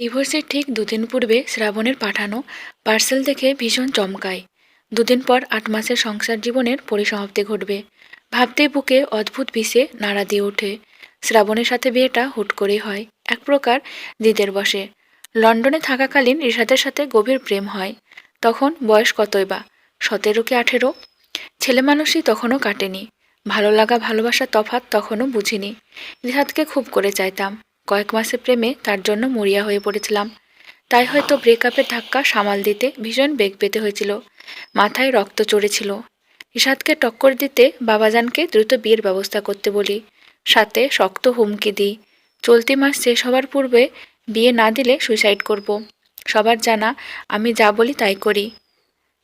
ডিভোর্সের ঠিক দুদিন পূর্বে শ্রাবণের পাঠানো পার্সেল দেখে ভীষণ চমকায়। দুদিন পর আট মাসের সংসার জীবনের পরিসমাপ্তি ঘটবে। ভাবতেই বুকে অদ্ভুত বিষে নাড়া দিয়ে ওঠে। শ্রাবণের সাথে বিয়েটা হুট করেই হয়, এক প্রকার দিদের বসে। লন্ডনে থাকাকালীন ঋষাদের সাথে গভীর প্রেম হয়। তখন বয়স কতই বা? সতেরো কি আঠেরো? ছেলে মানুষই তখনও কাটেনি। ভালো লাগা ভালোবাসা তফাৎ তখনও বুঝিনি। রিহাদকে খুব করে চাইতাম। কয়েক মাসের প্রেমে তার জন্য মরিয়া হয়ে পড়েছিলাম। তাই হয়তো ব্রেকআপের ধাক্কা সামাল দিতে ভীষণ বেগ পেতে হয়েছিল। মাথায় রক্ত চড়েছিল। ইশাদকে টক্কর দিতে বাবাজানকে দ্রুত বিয়ের ব্যবস্থা করতে বলি। সাথে শক্ত হুমকি দিই। চলতি মাস শেষ হওয়ার পূর্বে বিয়ে না দিলে সুইসাইড করব। সবার জানা, আমি যা বলি তাই করি।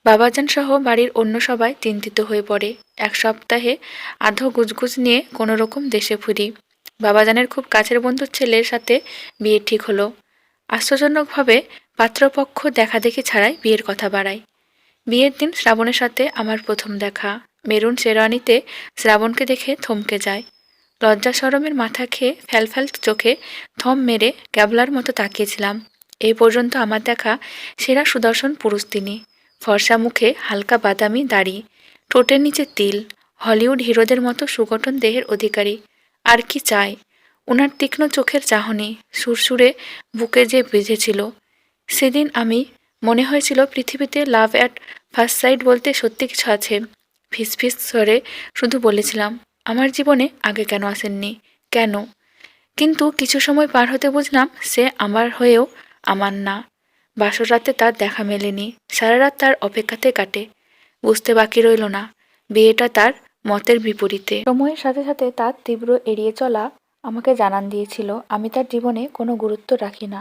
বাবাজান সহ বাড়ির অন্য সবাই চিন্তিত হয়ে পড়ে। এক সপ্তাহে আধো গুজগুজ নিয়ে কোনো রকম দেশে ফিরি। বাবাজানের খুব কাছের বন্ধুর ছেলের সাথে বিয়ে ঠিক হলো। আশ্চর্যজনকভাবে পাত্রপক্ষ দেখা দেখি ছাড়াই বিয়ের কথা বাড়ায়। বিয়ের দিন শ্রাবণের সাথে আমার প্রথম দেখা। মেরুন শেরওয়ানিতে শ্রাবণকে দেখে থমকে যায়। লজ্জা সরমের মাথা খেয়ে ফ্যালফ্যাল চোখে থম মেরে ক্যাবলার মতো তাকিয়েছিলাম। এই পর্যন্ত আমার দেখা সেরা সুদর্শন পুরুষ তিনি। ফর্সা মুখে হালকা বাদামি দাড়ি, ঠোঁটের নিচে তিল, হলিউড হিরোদের মতো সুগঠন দেহের অধিকারী। আর কি চাই? ওনার তীক্ষ্ণ চোখের চাহনি সুরসুরে বুকে যে বেজেছিল সেদিন আমি, মনে হয়েছিল পৃথিবীতে লাভ অ্যাট ফার্স্ট সাইড বলতে সত্যি কিছু আছে। ফিস ফিস স্বরে শুধু বলেছিলাম, আমার জীবনে আগে কেন আসেননি? কেন? কিন্তু কিছু সময় পার হতে বুঝলাম সে আমার হয়েও আমার না। বাসর রাতে তার দেখা মেলেনি, সারা রাত তার অপেক্ষাতে কাটে। বুঝতে বাকি রইল না। বিয়েটা তার মতের বিপরীতে। সময়ের সাথে সাথে তার তীব্র এড়িয়ে চলা আমাকে জানান দিয়েছিল, আমি তার জীবনে কোনো গুরুত্ব রাখি না।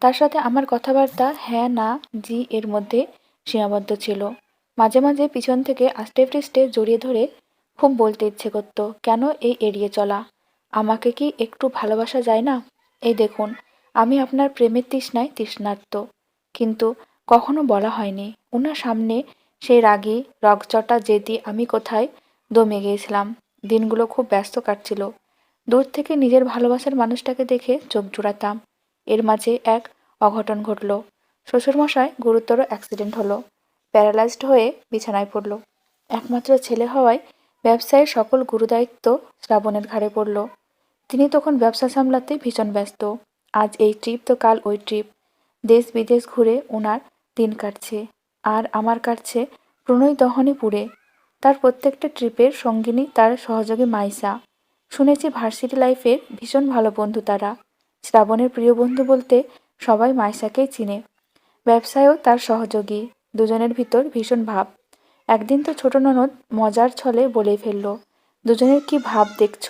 তার সাথে আমার কথাবার্তা হ্যাঁ না, জি এর মধ্যে সীমাবদ্ধ ছিল। মাঝে মাঝে পিছন থেকে আস্তে পৃষ্ঠে জড়িয়ে ধরে খুব বলতে ইচ্ছে করত, কেন এই এড়িয়ে চলা? আমাকে কি একটু ভালোবাসা যায় না? এই দেখুন, আমি আপনার প্রেমের তৃষ্ণায় তৃষ্ণার্ত। কিন্তু কখনো বলা হয়নি। ওনার সামনে সেই রাগী, রগচটা, জেদি আমি কোথায় দমে গিয়েছিলাম। দিনগুলো খুব ব্যস্ত কাটছিল। দূর থেকে নিজের ভালোবাসার মানুষটাকে দেখে চোখ জুড়াতাম। এর মাঝে এক অঘটন ঘটল। শ্বশুরমশাই গুরুতর অ্যাক্সিডেন্ট হলো। প্যারালাইজড হয়ে বিছানায় পড়ল। একমাত্র ছেলে হওয়ায় ব্যবসায়ের সকল গুরুদায়িত্ব শ্রাবণের ঘাড়ে পড়ল। তিনি তখন ব্যবসা সামলাতে ভীষণ ব্যস্ত। আজ এই ট্রিপ তো কাল ওই ট্রিপ। দেশ বিদেশ ঘুরে ওনার দিন কাটছে। আর আমার কাটছে প্রণয় দহনে পুড়ে। তার প্রত্যেকটা ট্রিপের সঙ্গিনী তার সহযোগী মাইসা। শুনেছি ভার্সিটি লাইফের ভীষণ ভালো বন্ধু তারা। শ্রাবণের প্রিয় বন্ধু বলতে সবাই মাইসাকেই চিনে। ব্যবসায়ও তার সহযোগী। দুজনের ভিতর ভীষণ ভাব। একদিন তো ছোট ননদ মজার ছলে বলে ফেলল, দুজনের কি ভাব দেখছ?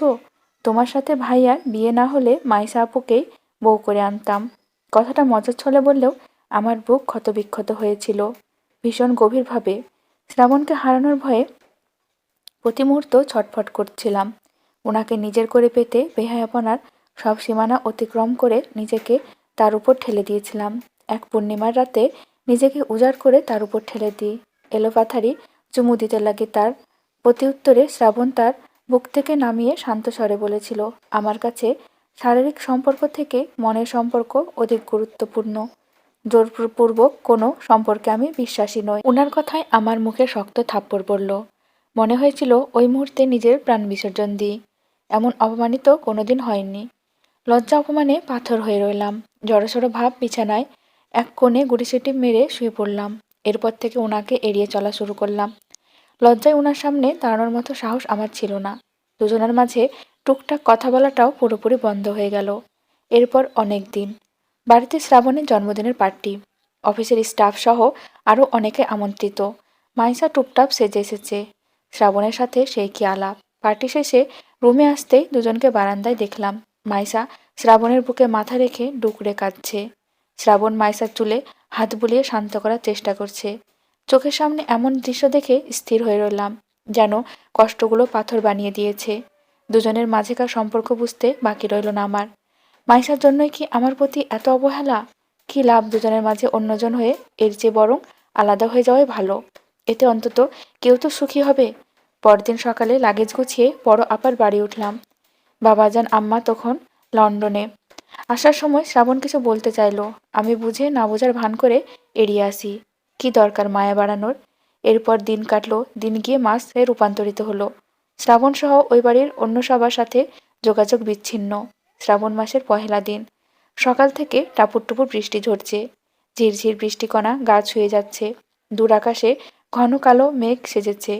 তোমার সাথে ভাইয়ার বিয়ে না হলে মাইসা আপুকেই বউ করে আনতাম। কথাটা মজার ছলে বললেও আমার বুক ক্ষতবিক্ষত হয়েছিল, ভীষণ গভীরভাবে। শ্রাবণকে হারানোর ভয়ে প্রতি মুহূর্ত ছটফট করছিলাম। ওনাকে নিজের করে পেতে বেহায়াপনার সব সীমানা অতিক্রম করে নিজেকে তার উপর ঠেলে দিয়েছিলাম। এক পূর্ণিমার রাতে নিজেকে উজাড় করে তার উপর ঠেলে দিই। এলোপাথারি চুমু দিতে লাগে তার। প্রতি উত্তরে শ্রাবণ তার বুক থেকে নামিয়ে শান্ত স্বরে বলেছিল, আমার কাছে শারীরিক সম্পর্ক থেকে মনের সম্পর্ক অধিক গুরুত্বপূর্ণ। জোরপূর্বক কোনো সম্পর্কে আমি বিশ্বাসী নই। ওনার কথায় আমার মুখে শক্ত থাপ্পড় পড়ল। মনে হয়েছিল ওই মুহূর্তে নিজের প্রাণ বিসর্জন দিই। এমন অপমানিত কোনোদিন হয়নি। লজ্জা অপমানে পাথর হয়ে রইলাম। জড়সড় ভাব বিছানায় এক কোণে গুটিসুটি মেরে শুয়ে পড়লাম। এরপর থেকে ওনাকে এড়িয়ে চলা শুরু করলাম। লজ্জায় ওনার সামনে দাঁড়ানোর মতো সাহস আমার ছিল না। দুজনের মাঝে টুকটাক কথা বলাটাও পুরোপুরি বন্ধ হয়ে গেল। এরপর অনেক দিন। বাড়িতে শ্রাবণের জন্মদিনের পার্টি। অফিসের স্টাফ সহ আরও অনেকে আমন্ত্রিত। মাইসা টুপটাপ সেজে এসেছে। শ্রাবণের সাথে সেই কি আলাপ? পার্টি শেষে রুমে আসতেই দুজনকে বারান্দায় দেখলাম। মাইসা শ্রাবণের বুকে মাথা রেখে ডুকরে কাঁদছে। শ্রাবণ মাইসার চুলে হাত বুলিয়ে শান্ত করার চেষ্টা করছে। চোখের সামনে এমন দৃশ্য দেখে স্থির হয়ে রইলাম, যেন কষ্টগুলো পাথর বানিয়ে দিয়েছে। দুজনের মাঝেকার সম্পর্ক বুঝতে বাকি রইল না আমার। মাইসার জন্যই কি আমার প্রতি এত অবহেলা? কি লাভ দুজনের মাঝে অন্যজন হয়ে এর চেয়ে বরং আলাদা হয়ে যাওয়াই ভালো? এতে অন্তত কেউ তো সুখী হবে। পরদিন সকালে লাগেজ গুছিয়ে বড় আপার বাড়ি উঠলাম। বাবাজান আম্মা তখন লন্ডনে। আসার সময় শ্রাবণ কিছু বলতে চাইলো। আমি বুঝে না বোঝার ভান করে এড়িয়ে আসি। কি দরকার মায়া বাড়ানোর? এরপর দিন কাটলো, দিন গিয়ে মাসে রূপান্তরিত হলো। শ্রাবণ সহ ওই বাড়ির অন্য সবার সাথে যোগাযোগ বিচ্ছিন্ন। শ্রাবণ মাসের পহেলা দিন। সকাল থেকে টাপুর টুপুর বৃষ্টি ঝরছে। ঝিরঝির বৃষ্টিকণা গা ছুঁয়ে যাচ্ছে। দূর আকাশে ঘন কালো মেঘ সেজেছে।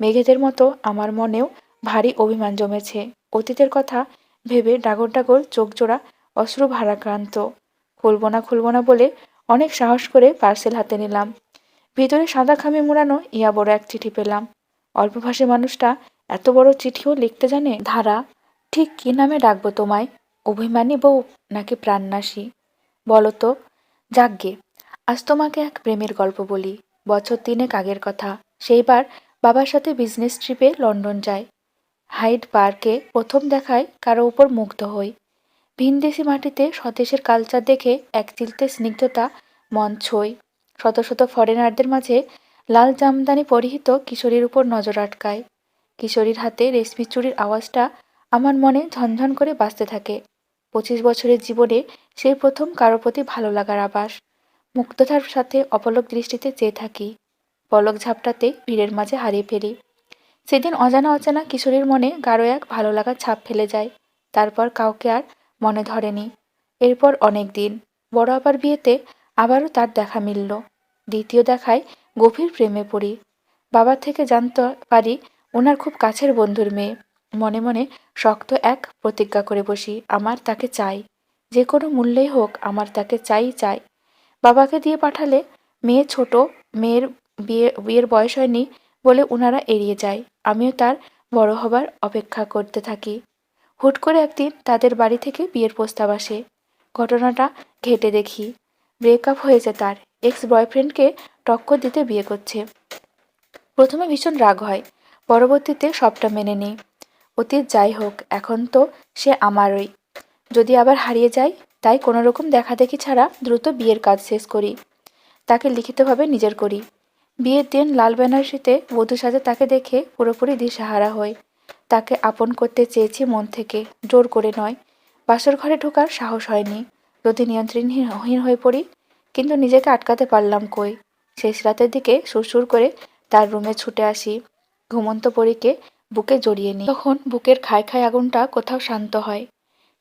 মেঘেদের মতো আমার মনেও ভারী অভিমান জমেছে। অতীতের কথা ভেবে ডাগর ডাগর চোখ জোড়া অশ্রু ভারাক্রান্ত। খুলব না খুলব না বলে অনেক সাহস করে পার্সেল হাতে নিলাম। ভিতরে সাদা খামে মুড়ানো ইয়া বড় এক চিঠি পেলাম। অল্পভাষী মানুষটা এত বড় চিঠিও লিখতে জানে? ধারা, ঠিক কি নামে ডাকবো তোমায়? অভিমানী বউ নাকি প্রাণনাশী? বলো তো যাকগে আজ তোমাকে এক প্রেমের গল্প বলি। বছর তিনেক আগের কথা। সেইবার বাবার সাথে বিজনেস ট্রিপে লন্ডন যায়। হাইড পার্কে প্রথম দেখায় কারও উপর মুগ্ধ হই। ভিনদেশি মাটিতে স্বদেশের কালচার দেখে এক চিলতে স্নিগ্ধতা মন ছই। শত শত ফরেনারদের মাঝে লাল জামদানি পরিহিত কিশোরীর উপর নজর আটকায়। কিশোরীর হাতে রেশমি চুরির আওয়াজটা আমার মনে ঝনঝন করে বাঁচতে থাকে। পঁচিশ বছরের জীবনে সেই প্রথম কারও প্রতি ভালো লাগার আভাস। মুগ্ধতার সাথে অপলক দৃষ্টিতে চেয়ে থাকি। পলক ঝাপটাতে ভিড়ের মাঝে হারিয়ে ফেলি সেদিন অজানা অজানা কিশোরীর মনে গাঢ় এক ভালো লাগার ছাপ ফেলে যায়। তারপর কাউকে আর মনে ধরেনি। এরপর অনেক দিন। বড় আবার বিয়েতে আবারও তার দেখা মিলল। দ্বিতীয় দেখায় গভীর প্রেমে পড়ি। বাবার থেকে জানতে পারি ওনার খুব কাছের বন্ধুর মেয়ে। মনে মনে শক্ত এক প্রতিজ্ঞা করে বসি, আমার তাকে চাই। যে কোনো মূল্যেই হোক, আমার তাকে চাই চাই। বাবাকে দিয়ে পাঠালে মেয়ে ছোট, মেয়ের বিয়ে, বিয়ের বয়স হয়নি বলে ওনারা এড়িয়ে যায়। আমিও তার বড় হবার অপেক্ষা করতে থাকি। হুট করে একদিন তাদের বাড়ি থেকে বিয়ের প্রস্তাব আসে। ঘটনাটা ঘেটে দেখি। ব্রেকআপ হয়েছে তার। এক্স বয়ফ্রেন্ডকে টক্কর দিতে বিয়ে করছে। প্রথমে ভীষণ রাগ হয়। পরবর্তীতে সবটা মেনে নেই। অতীত যাই হোক, এখন তো সে আমারই। যদি আবার হারিয়ে যায় তাই কোনো রকম দেখাদেখি ছাড়া দ্রুত বিয়ের কাজ শেষ করি। তাকে লিখিতভাবে নিজের করি। বিয়ের দিন লাল বেনারসিতে বধূ সাজে তাকে দেখে পুরোপুরি দিশাহারা হই। তাকে আপন করতে চেয়েছি মন থেকে, জোর করে নয়। বাসর ঘরে ঢোকার সাহস হয়নি। যদি নিয়ন্ত্রণহীন হয়ে পড়ি, কিন্তু নিজেকে আটকাতে পারলাম কই? শেষ রাতের দিকে সুরসুর করে তার রুমে ছুটে আসি। ঘুমন্ত পরীকে বুকে জড়িয়ে নিই। তখন বুকের খায় খায় আগুনটা কোথাও শান্ত হয়।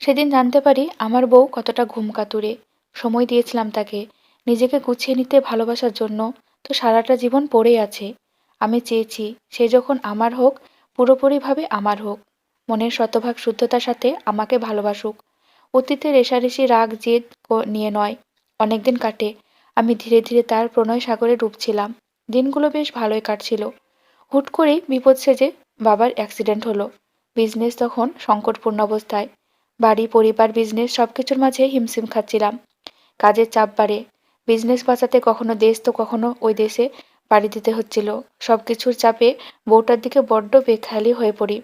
সেদিন জানতে পারি আমার বউ কতটা ঘুম কাতুরে। সময় দিয়েছিলাম তাকে। নিজেকে গুছিয়ে নিতে ভালোবাসার জন্য তো সারাটা জীবন পড়ে আছে। আমি চেয়েছি সে যখন আমার হোক, পুরোপুরিভাবে আমার হোক। মনের শতভাগ শুদ্ধতার সাথে আমাকে ভালোবাসুক। অতীতে রেশারেশি রাগ, জেদ নিয়ে নয়। অনেকদিন কাটে। আমি ধীরে ধীরে তার প্রণয় সাগরে ডুবছিলাম। দিনগুলো বেশ ভালোই কাটছিল। হুট করেই বিপদ সেজে বাবার অ্যাক্সিডেন্ট হলো। বিজনেস তখন সংকটপূর্ণ অবস্থায়। বাড়ি, পরিবার বিজনেস সব কিছুর মাঝে হিমশিম খাচ্ছিলাম। কাজের চাপ বাড়ে। বিজনেস বাঁচাতে কখনো দেশ তো কখনো ওই দেশে বাড়ি দিতে হচ্ছিল। সব কিছুর চাপে বউটার দিকে বড্ড বেখালি হয়ে পড়ি।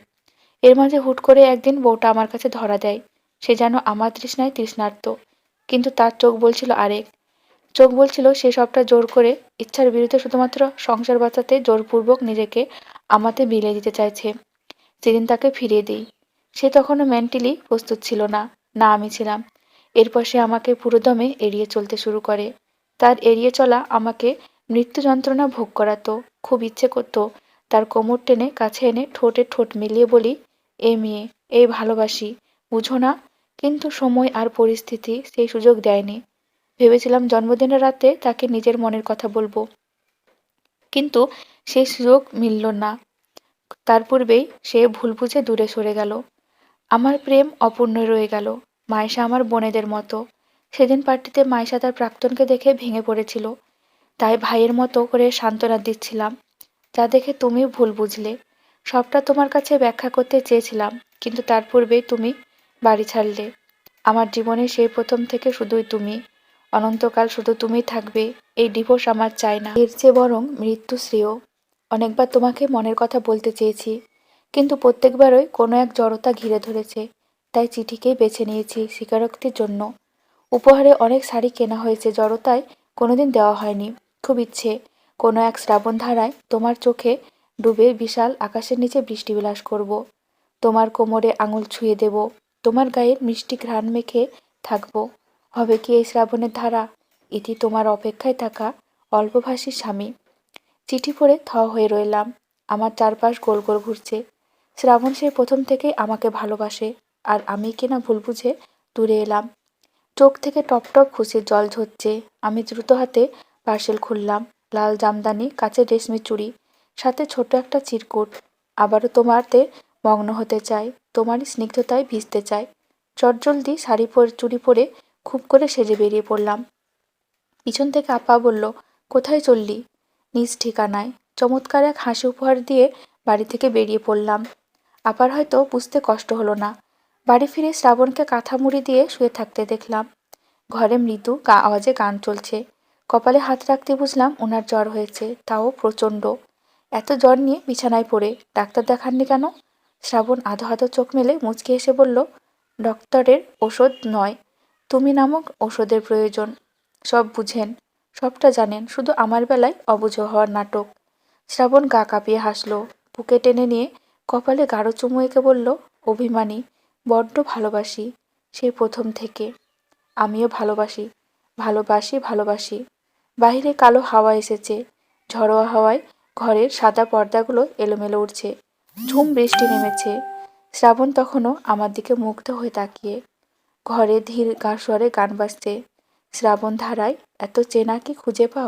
এর মাঝে হুট করে একদিন বউটা আমার কাছে ধরা দেয়। সে যেন আমার তৃষ্ণায় তৃষ্ণার্ত। কিন্তু তার চোখ বলছিল আরেক। চোখ বলছিল সে সবটা জোর করে ইচ্ছার বিরুদ্ধে শুধুমাত্র সংসার বাঁচাতে জোরপূর্বক নিজেকে আমাতে বিলিয়ে দিতে চাইছে। সেদিন তাকে ফিরিয়ে দিই। সে তখনও মেন্টালি প্রস্তুত ছিল না না আমি ছিলাম। এরপর সে আমাকে পুরোদমে এড়িয়ে চলতে শুরু করে। তার এড়িয়ে চলা আমাকে মৃত্যু যন্ত্রণা ভোগ করাতো, খুব ইচ্ছে করতো। তার কোমর টেনে কাছে এনে ঠোঁটে ঠোঁট মিলিয়ে বলি, এ মেয়ে এই ভালোবাসি, বুঝো না, কিন্তু সময় আর পরিস্থিতি সেই সুযোগ দেয়নি। ভেবেছিলাম জন্মদিনের রাতে তাকে নিজের মনের কথা বলব। কিন্তু সেই সুযোগ মিলল না। তার পূর্বেই সে ভুল বুঝে দূরে সরে গেল। আমার প্রেম অপূর্ণ রয়ে গেল, মায়েশা আমার বোনেদের মতো। সেদিন পার্টিতে মায়েশা তার প্রাক্তনকে দেখে ভেঙে পড়েছিল। তাই ভাইয়ের মতো করে সান্ত্বনা দিচ্ছিলাম। যা দেখে তুমি ভুল বুঝলে। সবটা তোমার কাছে ব্যাখ্যা করতে চেয়েছিলাম, কিন্তু তার পূর্বেই তুমি বাড়ি ছাড়লে। আমার জীবনে সেই প্রথম থেকে শুধুই তুমি। অনন্তকাল শুধু তুমি থাকবে, এই ডিভোর্স আমার চাই না। এর চেয়ে বরং মৃত্যু শ্রেয়। অনেকবার তোমাকে মনের কথা বলতে চেয়েছি। কিন্তু প্রত্যেকবারই কোনো এক জড়তা ঘিরে ধরেছে, তাই চিঠিকেই বেছে নিয়েছি স্বীকারোক্তির জন্য। উপহারে অনেক শাড়ি কেনা হয়েছে, জড়তায় কোনোদিন দেওয়া হয়নি। খুব ইচ্ছে, কোনো এক শ্রাবণ ধারায় তোমার চোখে ডুবে বিশাল আকাশের নিচে বৃষ্টি বিলাস করব। তোমার কোমরে আঙুল ছুঁয়ে দেব, তোমার গায়ের মিষ্টি ঘ্রাণ মেখে থাকব। হবে কি এই শ্রাবণের ধারা? ইতি তোমার অপেক্ষায় থাকা অল্পভাষী স্বামী। চিঠি পড়ে থ হয়ে রইলাম। আমার চারপাশ গোল গোল ঘুরছে। শ্রাবণ সেই প্রথম থেকেই আমাকে ভালোবাসে, আর আমি কিনা ভুল বুঝে দূরে এলাম। চোখ থেকে টপ টপ খুশির জল ঝরছে। আমি দ্রুত হাতে পার্সেল খুললাম, লাল জামদানি, কাচের রেশমি চুড়ি, সাথে ছোট একটা চিরকুট। আবারও তোমারতে মগ্ন হতে চাই, তোমারই স্নিগ্ধতায় ভিজতে চাই। চটজলদি শাড়ি পরে, চুড়ি পরে খুব করে সেজে বেরিয়ে পড়লাম। পিছন থেকে আপা বলল, কোথায় চললি? নিজ ঠিকানায়। চমৎকার এক হাসি উপহার দিয়ে বাড়ি থেকে বেরিয়ে পড়লাম। আপার হয়তো বুঝতে কষ্ট হলো না। বাড়ি ফিরে শ্রাবণকে কাঁথা মুড়ি দিয়ে শুয়ে থাকতে দেখলাম। ঘরে মৃদু গা আওয়াজে গান চলছে। কপালে হাত রাখতে বুঝলাম ওনার জ্বর হয়েছে, তাও প্রচণ্ড। এত জ্বর নিয়ে বিছানায় পড়ে, ডাক্তার দেখাননি কেন? শ্রাবণ আধো আধো চোখ মেলে মুচকে এসে বলল, ডক্টরের ওষুধ নয়, তুমি নামক ওষুধের প্রয়োজন। সব বুঝেন, সবটা জানেন, শুধু আমার বেলায় অবুঝ হওয়ার নাটক। শ্রাবণ গা কাঁপিয়ে হাসলো, বুকে টেনে নিয়ে কপালে গাঢ় চুমু এঁকে বলল, অভিমানী, বড্ড ভালোবাসি সেই প্রথম থেকে। আমিও ভালোবাসি ভালোবাসি ভালোবাসি। বাইরে কালো হাওয়া এসেছে, ঝড়োয়া হাওয়ায় ঘরের সাদা পর্দাগুলো এলোমেলো উঠছে ঝুম বৃষ্টি নেমেছে। শ্রাবণ তখনও আমার দিকে মুগ্ধ হয়ে তাকিয়ে। ঘরে ধীর গা স্বরে গান বাজছে। শ্রাবণ ধারায় এত চেনা কি খুঁজে পাও?